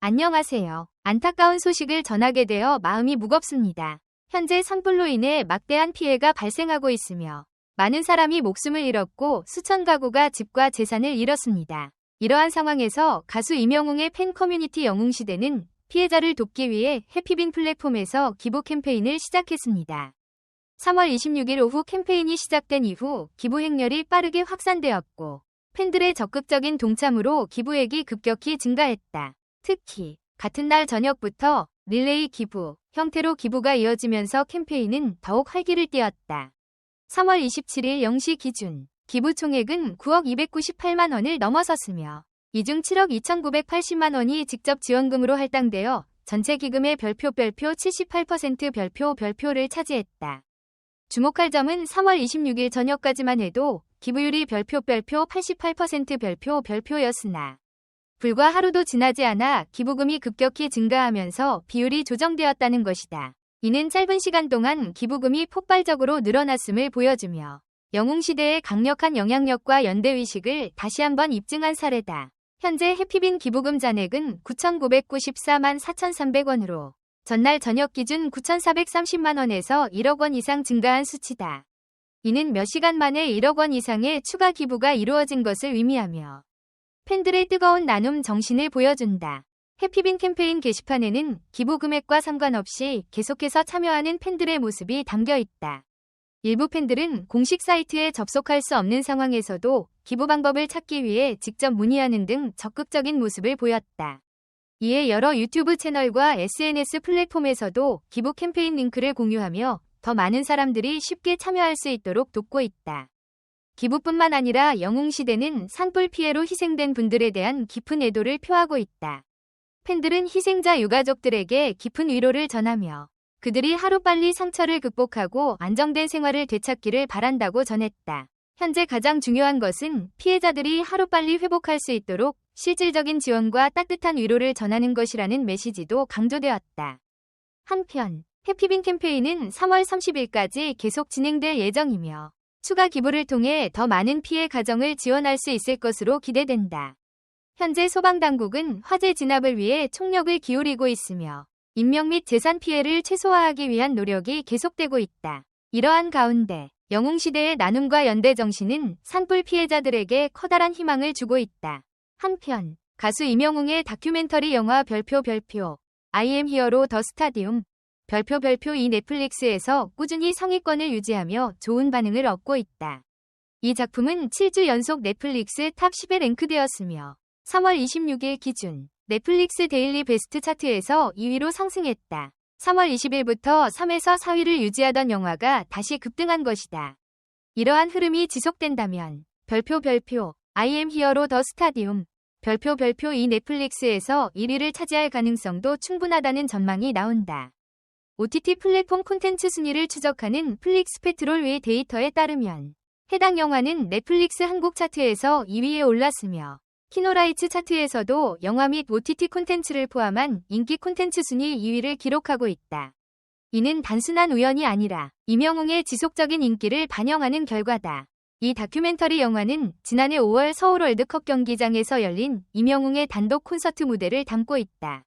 안녕하세요. 안타까운 소식을 전하게 되어 마음이 무겁습니다. 현재 산불로 인해 막대한 피해가 발생하고 있으며 많은 사람이 목숨을 잃었고 수천 가구가 집과 재산을 잃었습니다. 이러한 상황에서 가수 임영웅의 팬 커뮤니티 영웅시대는 피해자를 돕기 위해 해피빈 플랫폼에서 기부 캠페인을 시작했습니다. 3월 26일 오후 캠페인이 시작된 이후 기부 행렬이 빠르게 확산되었고 팬들의 적극적인 동참으로 기부액이 급격히 증가했다. 특히 같은 날 저녁부터 릴레이 기부 형태로 기부가 이어지면서 캠페인은 더욱 활기를 띠었다. 3월 27일 0시 기준 기부 총액은 9억 298만 원을 넘어섰으며 이 중 7억 2,980만 원이 직접 지원금으로 할당되어 전체 기금의 별표 별표 78% 별표 별표를 차지했다. 주목할 점은 3월 26일 저녁까지만 해도 기부율이 별표 별표 88% 별표 별표였으나 불과 하루도 지나지 않아 기부금이 급격히 증가하면서 비율이 조정되었다는 것이다. 이는 짧은 시간 동안 기부금이 폭발적으로 늘어났음을 보여주며 영웅시대의 강력한 영향력과 연대의식을 다시 한번 입증한 사례다. 현재 해피빈 기부금 잔액은 9,994만 4,300원으로 전날 저녁 기준 9,430만원에서 1억 원 이상 증가한 수치다. 이는 몇 시간 만에 1억 원 이상의 추가 기부가 이루어진 것을 의미하며 팬들의 뜨거운 나눔 정신을 보여준다. 해피빈 캠페인 게시판에는 기부 금액과 상관없이 계속해서 참여하는 팬들의 모습이 담겨 있다. 일부 팬들은 공식 사이트에 접속할 수 없는 상황에서도 기부 방법을 찾기 위해 직접 문의하는 등 적극적인 모습을 보였다. 이에 여러 유튜브 채널과 SNS 플랫폼에서도 기부 캠페인 링크를 공유하며 더 많은 사람들이 쉽게 참여할 수 있도록 돕고 있다. 기부뿐만 아니라 영웅시대는 산불 피해로 희생된 분들에 대한 깊은 애도를 표하고 있다. 팬들은 희생자 유가족들에게 깊은 위로를 전하며 그들이 하루빨리 상처를 극복하고 안정된 생활을 되찾기를 바란다고 전했다. 현재 가장 중요한 것은 피해자들이 하루빨리 회복할 수 있도록 실질적인 지원과 따뜻한 위로를 전하는 것이라는 메시지도 강조되었다. 한편 해피빈 캠페인은 3월 30일까지 계속 진행될 예정이며 추가 기부를 통해 더 많은 피해 가정을 지원할 수 있을 것으로 기대된다. 현재 소방당국은 화재 진압을 위해 총력을 기울이고 있으며 인명 및 재산 피해를 최소화하기 위한 노력이 계속되고 있다. 이러한 가운데 영웅시대의 나눔과 연대 정신은 산불 피해자들에게 커다란 희망을 주고 있다. 한편 가수 임영웅의 다큐멘터리 영화 별표 별표 I am 히어로 더 스타디움 별표 별표 이 넷플릭스에서 꾸준히 상위권을 유지하며 좋은 반응을 얻고 있다. 이 작품은 7주 연속 넷플릭스 탑 10에 랭크되었으며 3월 26일 기준 넷플릭스 데일리 베스트 차트에서 2위로 상승했다. 3월 20일부터 3에서 4위를 유지하던 영화가 다시 급등한 것이다. 이러한 흐름이 지속된다면 별표 별표 I am 히어로 더 스타디움 별표 별표 이 넷플릭스에서 1위를 차지할 가능성도 충분하다는 전망이 나온다. OTT 플랫폼 콘텐츠 순위를 추적하는 플릭스 페트롤 외 데이터에 따르면 해당 영화는 넷플릭스 한국 차트에서 2위에 올랐으며 키노라이츠 차트에서도 영화 및 OTT 콘텐츠를 포함한 인기 콘텐츠 순위 2위를 기록하고 있다. 이는 단순한 우연이 아니라 임영웅의 지속적인 인기를 반영하는 결과다. 이 다큐멘터리 영화는 지난해 5월 서울 월드컵 경기장에서 열린 임영웅의 단독 콘서트 무대를 담고 있다.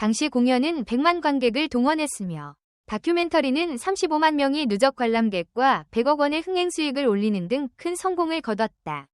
당시 공연은 100만 관객을 동원했으며 다큐멘터리는 35만 명이 누적 관람객과 100억 원의 흥행 수익을 올리는 등 큰 성공을 거뒀다.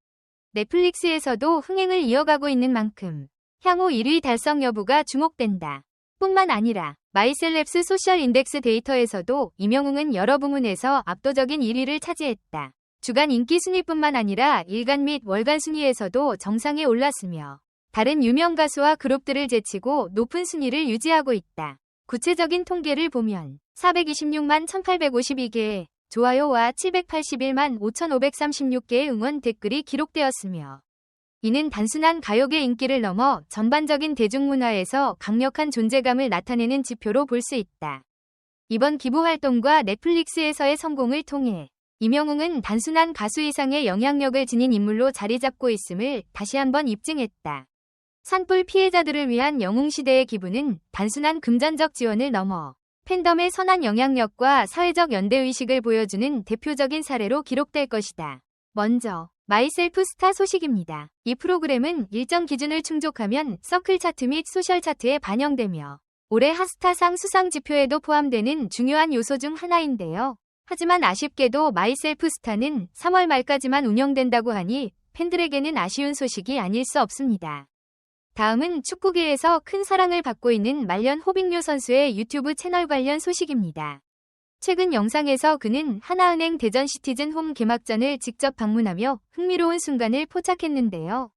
넷플릭스에서도 흥행을 이어가고 있는 만큼 향후 1위 달성 여부가 주목된다. 뿐만 아니라 마이셀랩스 소셜 인덱스 데이터에서도 임영웅은 여러 부문에서 압도적인 1위를 차지했다. 주간 인기 순위뿐만 아니라 일간 및 월간 순위에서도 정상에 올랐으며 다른 유명 가수와 그룹들을 제치고 높은 순위를 유지하고 있다. 구체적인 통계를 보면 426만 1852개의 좋아요와 781만 5536개의 응원 댓글이 기록되었으며 이는 단순한 가요계 인기를 넘어 전반적인 대중문화에서 강력한 존재감을 나타내는 지표로 볼 수 있다. 이번 기부 활동과 넷플릭스에서의 성공을 통해 임영웅은 단순한 가수 이상의 영향력을 지닌 인물로 자리 잡고 있음을 다시 한번 입증했다. 산불 피해자들을 위한 영웅시대의 기부는 단순한 금전적 지원을 넘어 팬덤의 선한 영향력과 사회적 연대의식을 보여주는 대표적인 사례로 기록될 것이다. 먼저 마이셀프 스타 소식입니다. 이 프로그램은 일정 기준을 충족하면 서클 차트 및 소셜 차트에 반영되며 올해 핫스타상 수상 지표에도 포함되는 중요한 요소 중 하나인데요. 하지만 아쉽게도 마이셀프 스타는 3월 말까지만 운영된다고 하니 팬들에게는 아쉬운 소식이 아닐 수 없습니다. 다음은 축구계에서 큰 사랑을 받고 있는 말년 호빙료 선수의 유튜브 채널 관련 소식입니다. 최근 영상에서 그는 하나은행 대전 시티즌 홈 개막전을 직접 방문하며 흥미로운 순간을 포착했는데요.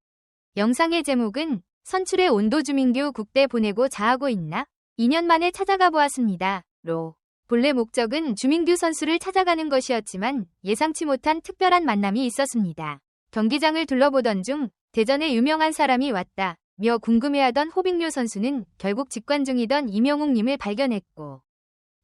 영상의 제목은 선출의 온도 주민규 국대 보내고 자하고 있나? 2년 만에 찾아가 보았습니다. 로. 본래 목적은 주민규 선수를 찾아가는 것이었지만 예상치 못한 특별한 만남이 있었습니다. 경기장을 둘러보던 중 대전에 유명한 사람이 왔다. 며 궁금해하던 호빙료 선수는 결국 직관 중이던 이명웅님을 발견했고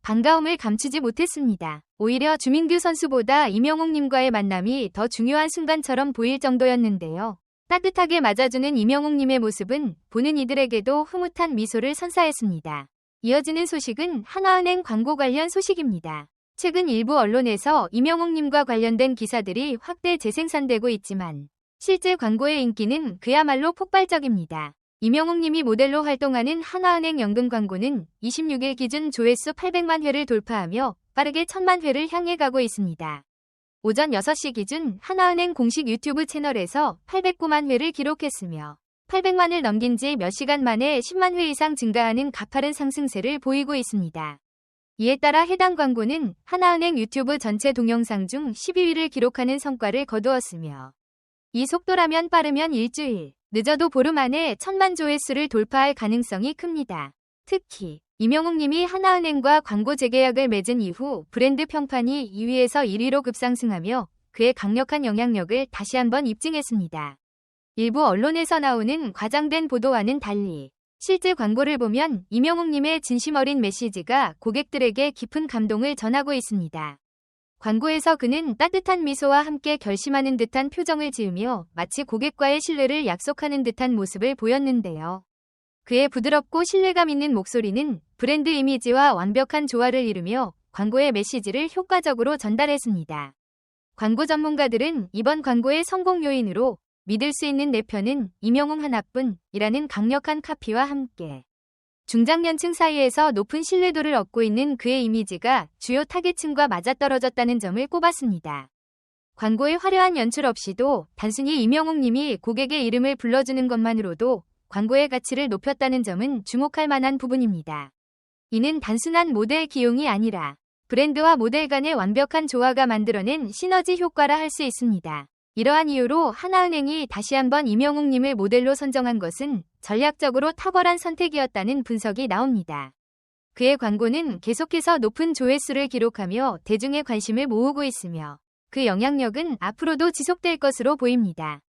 반가움을 감추지 못했습니다. 오히려 주민규 선수보다 이명웅님과의 만남이 더 중요한 순간처럼 보일 정도였는데요. 따뜻하게 맞아주는 이명웅님의 모습은 보는 이들에게도 흐뭇한 미소를 선사했습니다. 이어지는 소식은 하나은행 광고 관련 소식입니다. 최근 일부 언론에서 이명웅님과 관련된 기사들이 확대 재생산되고 있지만 실제 광고의 인기는 그야말로 폭발적입니다. 이명웅 님이 모델로 활동하는 하나은행 연금 광고는 26일 기준 조회수 800만 회를 돌파하며 빠르게 1000만 회를 향해 가고 있습니다. 오전 6시 기준 하나은행 공식 유튜브 채널에서 809만 회를 기록했으며 800만을 넘긴 지 몇 시간 만에 10만 회 이상 증가하는 가파른 상승세를 보이고 있습니다. 이에 따라 해당 광고는 하나은행 유튜브 전체 동영상 중 12위를 기록하는 성과를 거두었으며 이 속도라면 빠르면 일주일, 늦어도 보름 안에 천만 조회수를 돌파할 가능성이 큽니다. 특히 이명웅 님이 하나은행과 광고 재계약을 맺은 이후 브랜드 평판이 2위에서 1위로 급상승하며 그의 강력한 영향력을 다시 한번 입증했습니다. 일부 언론에서 나오는 과장된 보도와는 달리 실제 광고를 보면 이명웅 님의 진심 어린 메시지가 고객들에게 깊은 감동을 전하고 있습니다. 광고에서 그는 따뜻한 미소와 함께 결심하는 듯한 표정을 지으며 마치 고객과의 신뢰를 약속하는 듯한 모습을 보였는데요. 그의 부드럽고 신뢰감 있는 목소리는 브랜드 이미지와 완벽한 조화를 이루며 광고의 메시지를 효과적으로 전달했습니다. 광고 전문가들은 이번 광고의 성공 요인으로 믿을 수 있는 내 편은 이명웅 하나뿐이라는 강력한 카피와 함께 중장년층 사이에서 높은 신뢰도를 얻고 있는 그의 이미지가 주요 타겟층과 맞아떨어졌다는 점을 꼽았습니다. 광고의 화려한 연출 없이도 단순히 이명웅 님이 고객의 이름을 불러주는 것만으로도 광고의 가치를 높였다는 점은 주목할 만한 부분입니다. 이는 단순한 모델 기용이 아니라 브랜드와 모델 간의 완벽한 조화가 만들어낸 시너지 효과라 할 수 있습니다. 이러한 이유로 하나은행이 다시 한번 이명웅님을 모델로 선정한 것은 전략적으로 탁월한 선택이었다는 분석이 나옵니다. 그의 광고는 계속해서 높은 조회수를 기록하며 대중의 관심을 모으고 있으며 그 영향력은 앞으로도 지속될 것으로 보입니다.